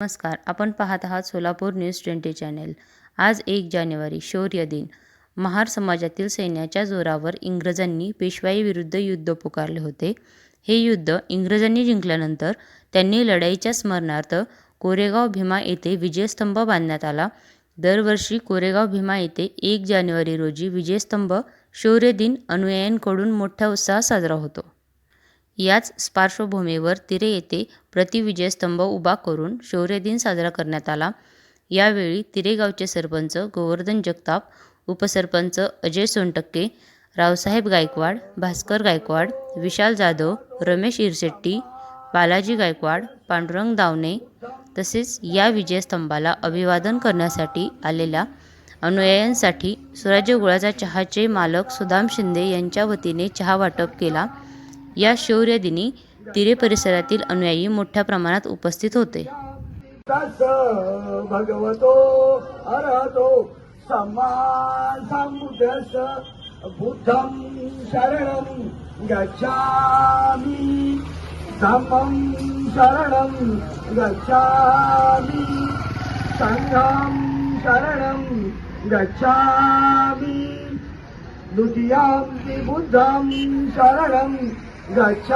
नमस्कार आपण पाहत आहात सोलापूर न्यूज ट्वेंटी चॅनेल. आज एक जानेवारी शौर्य दिन. महार समाजातील सैन्याच्या जोरावर इंग्रजांनी पेशवाईविरुद्ध युद्ध पुकारले होते. हे युद्ध इंग्रजांनी जिंकल्यानंतर त्यांनी लढाईच्या स्मरणार्थ कोरेगाव भीमा येथे विजयस्तंभ बांधण्यात आला. दरवर्षी कोरेगाव भीमा येथे एक जानेवारी रोजी विजयस्तंभ शौर्य दिन अनुयायांकडून मोठ्या उत्साहात साजरा होतो. याच पार्श्वभूमीवर तिरे येथे प्रतिविजयस्तंभ उभा करून शौर्यदिन साजरा करण्यात आला. यावेळी तिरे गावचे सरपंच गोवर्धन जगताप उपसरपंच अजय सोनटक्के रावसाहेब गायकवाड भास्कर गायकवाड विशाल जाधव रमेश इरशेट्टी बालाजी गायकवाड पांडुरंग दावणे तसेच या विजयस्तंभाला अभिवादन करण्यासाठी आलेल्या अनुयायांसाठी स्वराज्य गुळाचा चहाचे मालक सुदाम शिंदे यांच्या वतीने चहा वाटप केला. या शौर्य दिनी तिरे परिसरातील अनुयायी मोठ्या प्रमाणात उपस्थित होते. भगवतो अरहतो सम्मा सम्बुद्धस्स बुद्धं गच्छामि. धम्मं शरणं गच्छामि. सङ्घं शरणं गच्छामि. द्वितीयां बुद्धं शरणं गच्छामि